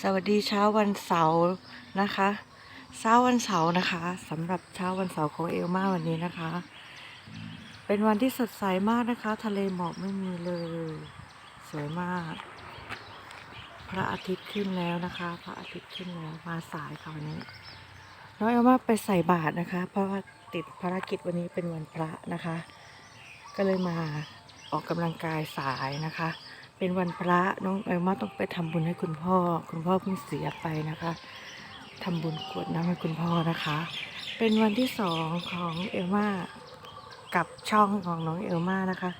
สวัสดีเช้าวันเสาร์นะคะเช้าวันเสาร์นะคะสำหรับเช้าวันเสาร์ของเอลมาวันนี้นะคะ เป็นวันที่สดใสมากนะคะ ทะเลหมอกไม่มีเลย สวยมาก พระอาทิตย์ขึ้นแล้วนะคะ พระอาทิตย์ขึ้นแล้วมาสายค่ะวันนี้น้องเอลมาไปใส่บาตรนะคะ เพราะว่าติดภารกิจวันนี้เป็นวันพระนะคะ ก็เลยมาออกกำลังกายสายนะคะ เป็นวันพระน้องเอลมาต้องไปทำบุญให้คุณพ่อ คุณพ่อเพิ่งเสียไปนะคะทำบุญกวดน้ำให้คุณพ่อนะคะ เป็นวันที่สองของเอลมากับช่องของน้องเอลมานะคะ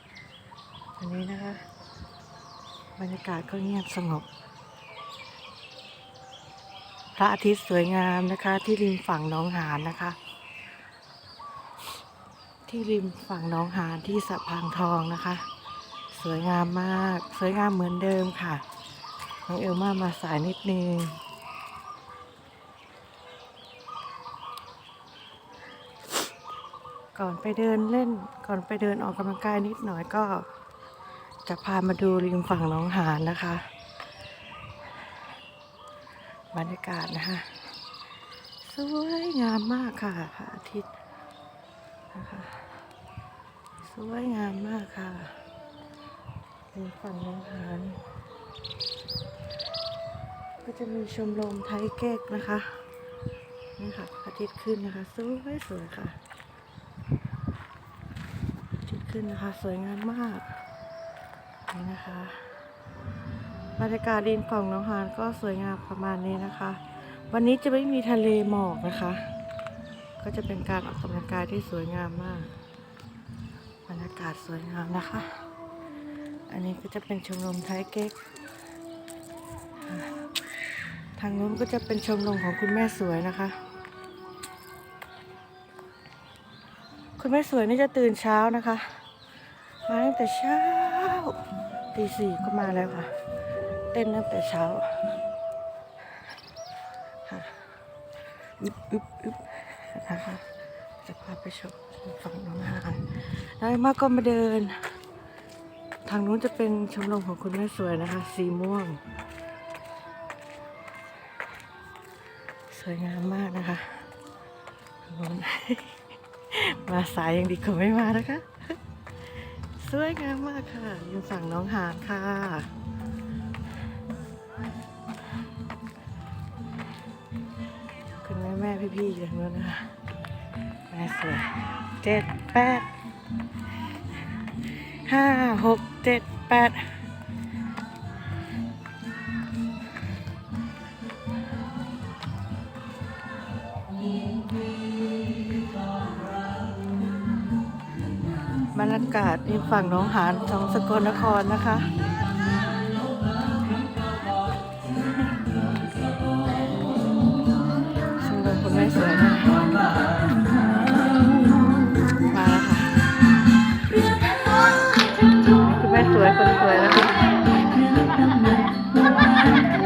วันนี้นะคะ บรรยากาศก็เงียบสงบ พระอาทิตย์สวยงามนะคะ ที่ริมฝั่งน้องหานนะคะที่ริมฝั่งน้องหานที่สะพางทองนะคะ สวยงามมาก สวยงามเหมือนเดิมค่ะ น้องเอลมามาสายนิดนึงก่อนไปเดินเล่นก่อนไปเดินออกกำลังกายนิดหน่อยก็ จะพามาดูริมฝั่งน้องหานนะคะ บรรยากาศนะคะ สวยงามมากค่ะพระอาทิตย์นะคะ สวยงามมากค่ะ เป็นฝั่งน้องหานก็จะมีชมรมไทยเก๊กนะคะนี่ค่ะพระอาทิตย์ขึ้นนะคะสวยสวยค่ะอาทิตย์ขึ้นนะคะ สวยงามมากนี่นะคะบรรยากาศดินฝั่งน้องหานก็สวยงามประมาณนี้นะคะ วันนี้จะไม่มีทะเลหมอกนะคะ ก็จะเป็นการออกกำลังกายที่สวยงามมาก บรรยากาศสวยงามนะคะ อันนี้ก็จะเป็นชมรมไทยเก๊ก ทางนู้นก็จะเป็นชมรมของคุณแม่สวยนะคะ คุณแม่สวยนี่จะตื่นเช้านะคะ มาตั้งแต่เช้าตีสี่ก็มาแล้วค่ะ เต้นตั้งแต่เช้าค่ะอึบอึบอึบนะคะจะพาไปชมฝั่งน้องหานแล้วมาก็มาเดินางนู้นจะเป็นชมรมของคุณแม่สวยนะคะ สีม่วง สวยงามมากนะคะนู้นมาสายยังดีกว่าไม่มานะคะ สวยงามมากค่ะอยู่ฝั่งน้องหานค่ะคุณแม่แม่พี่พี่ๆอยู่ทางนู้นนะคะแม่สวยเจ็ดแปด ห้าหกเจ็ดแปดบรรยากาศในฝั่งน้องหานของสกลนครนะคะ สวยคุณแม่สวย